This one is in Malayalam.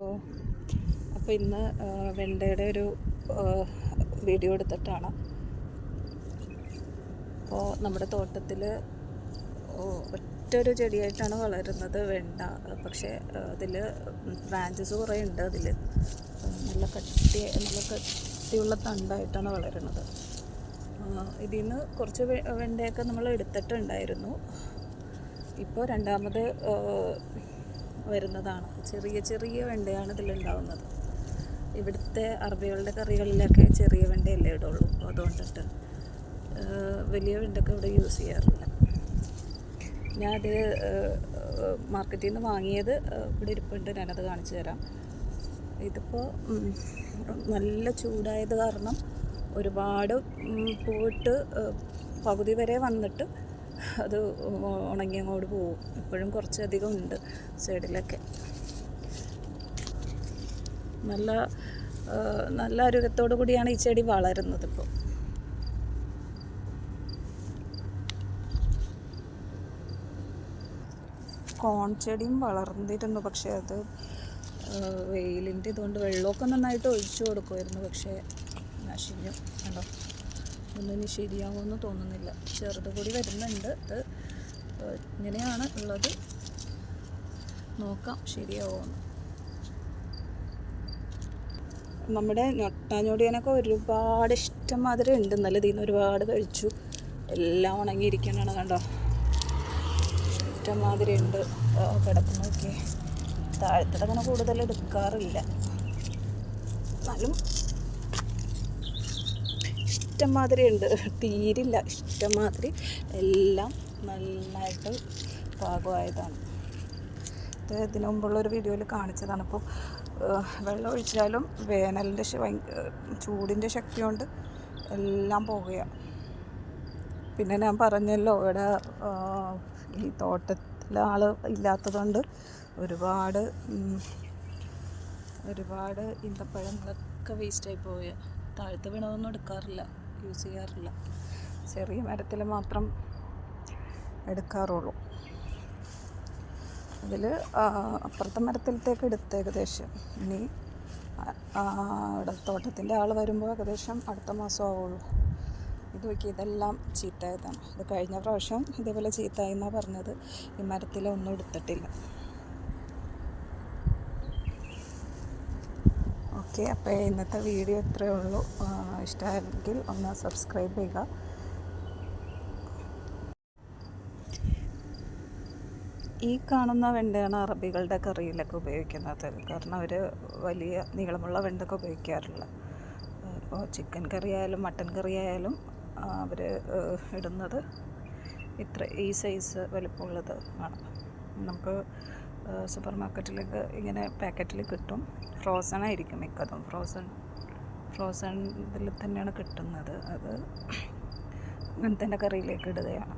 അപ്പോൾ ഇന്ന് വെണ്ടയുടെ ഒരു വീഡിയോ എടുത്തിട്ടാണ്. അപ്പോൾ നമ്മുടെ തോട്ടത്തിൽ ഒറ്റൊരു ചെടിയായിട്ടാണ് വളരുന്നത് വെണ്ട. പക്ഷേ അതിൽ ബ്രാഞ്ചസ് കുറേ ഉണ്ട് അതിൽ നല്ല കട്ടി നല്ല കട്ടിയുള്ള തണ്ടായിട്ടാണ് വളരുന്നത്. ഇതിൽ നിന്ന് കുറച്ച് വെണ്ടയൊക്കെ നമ്മൾ എടുത്തിട്ടുണ്ടായിരുന്നു. ഇപ്പോൾ രണ്ടാമത് വരുന്നതാണ്. ചെറിയ ചെറിയ വെണ്ടയാണ് ഇതിലുണ്ടാവുന്നത്. ഇവിടുത്തെ അറബികളുടെ കറികളിലൊക്കെ ചെറിയ വെണ്ടയല്ലേ ഇടുള്ളൂ. അതുകൊണ്ടിട്ട് വലിയ വെണ്ടൊക്കെ ഇവിടെ യൂസ് ചെയ്യാറില്ല. ഞാൻ അത് മാർക്കറ്റിൽ നിന്ന് വാങ്ങിയത് ഇവിടെ ഇരിപ്പുണ്ട്. ഞാനത് കാണിച്ചു തരാം. ഇതിപ്പോൾ നല്ല ചൂടായത് കാരണം ഒരുപാട് പോയിട്ട് പകുതി വരെ വന്നിട്ട് അത് ഉണങ്ങി അങ്ങോട്ട് പോവും. ഇപ്പോഴും കുറച്ചധികം ഉണ്ട് സൈഡിലൊക്കെ. നല്ല നല്ല ആരോഗ്യത്തോടു കൂടിയാണ് ഈ ചെടി വളരുന്നത് ഇപ്പോൾ കോൺ ചെടിയും വളർന്നിരുന്നു. പക്ഷേ അത് വെയിലിന്റെ ഇതുകൊണ്ട് വെള്ളമൊക്കെ നന്നായിട്ട് ഒഴിച്ചു കൊടുക്കുമായിരുന്നു. പക്ഷേ നശിഞ്ഞു. കണ്ടോ? ഒന്നും ഇനി ശരിയാവുമെന്ന് തോന്നുന്നില്ല. ചെറുത് കൂടി വരുന്നുണ്ട്. ഇത് ഇങ്ങനെയാണ് ഉള്ളത്. നോക്കാം ശരിയാവുമെന്ന്. നമ്മുടെ ഞൊട്ടാഞ്ഞൊടിയനൊക്കെ ഒരുപാട് ഇഷ്ടം മാതിരി ഉണ്ട്. നല്ല ഇതിൽ നിന്ന് ഒരുപാട് കഴിച്ചു. എല്ലാം ഉണങ്ങിയിരിക്കാനാണ് കണ്ടോ? ഇഷ്ടം മാതിരി ഉണ്ട്. കിടക്കുന്നൊക്കെ താഴത്തത് അങ്ങനെ കൂടുതൽ എടുക്കാറില്ല. എന്നാലും ഇഷ്ടംമാതിരി ഉണ്ട്. തീരില്ല. ഇഷ്ടംമാതിരി. എല്ലാം നന്നായിട്ട് പാകമായതാണ്. ഇത് ഇതിനു മുമ്പുള്ള ഒരു വീഡിയോയിൽ കാണിച്ചതാണ്. അപ്പോൾ വെള്ളം ഒഴിച്ചാലും വേനലിന്റെ ചൂടിന്റെ ശക്തി കൊണ്ട് എല്ലാം പോവുകയാണ് പിന്നെ ഞാൻ പറഞ്ഞല്ലോ ഇവിടെ ഈ തോട്ടത്തിലെ ആൾ ഇല്ലാത്തതുകൊണ്ട് ഒരുപാട് ഒരുപാട് ഈന്തപ്പഴങ്ങളൊക്കെ വേസ്റ്റായി പോവുക താഴത്ത് വീണതൊന്നും എടുക്കാറില്ല. യൂസ് ചെയ്യാറില്ല. ചെറിയ മരത്തിൽ മാത്രം എടുക്കാറുള്ളൂ. അതിൽ അപ്പുറത്തെ മരത്തിലത്തേക്ക് എടുത്ത് ഏകദേശം. ഇനി അവിടെ തോട്ടത്തിന്റെ ആൾ വരുമ്പോൾ ഏകദേശം അടുത്ത മാസം ആവുള്ളൂ. ഇത് നോക്കി ഇതെല്ലാം ചീത്തായതാണ് ഇത് കഴിഞ്ഞ പ്രാവശ്യം ഇതേപോലെ ചീത്തായി എന്നാണ് പറഞ്ഞത്. ഈ മരത്തിലൊന്നും എടുത്തിട്ടില്ല. ഓക്കെ അപ്പോൾ ഇന്നത്തെ വീഡിയോ ഇത്രയേ ഉള്ളൂ. ഇഷ്ടമായെങ്കിൽ ഒന്ന് സബ്സ്ക്രൈബ് ചെയ്യുക. ഈ കാണുന്ന വെണ്ടയാണ് അറബികളുടെ കറിയിലൊക്കെ ഉപയോഗിക്കുന്നത്. കാരണം അവർ വലിയ നീളമുള്ള വെണ്ടൊക്കെ ഉപയോഗിക്കാറില്ല. ഇപ്പോൾ ചിക്കൻ കറി ആയാലും മട്ടൻ കറി ആയാലും അവർ ഇടുന്നത് ഇത്ര ഈ സൈസ് വലിപ്പമുള്ളത് ആണ്. നമുക്ക് സൂപ്പർ മാർക്കറ്റിലൊക്കെ ഇങ്ങനെ പാക്കറ്റിൽ കിട്ടും. ഫ്രോസൺ ആയിരിക്കും മിക്കതും. ഫ്രോസൺ ഫ്രോസൺ ഇതിൽ തന്നെയാണ് കിട്ടുന്നത്. അത് അങ്ങനത്തെ കറിയിലേക്ക് ഇടുകയാണ്.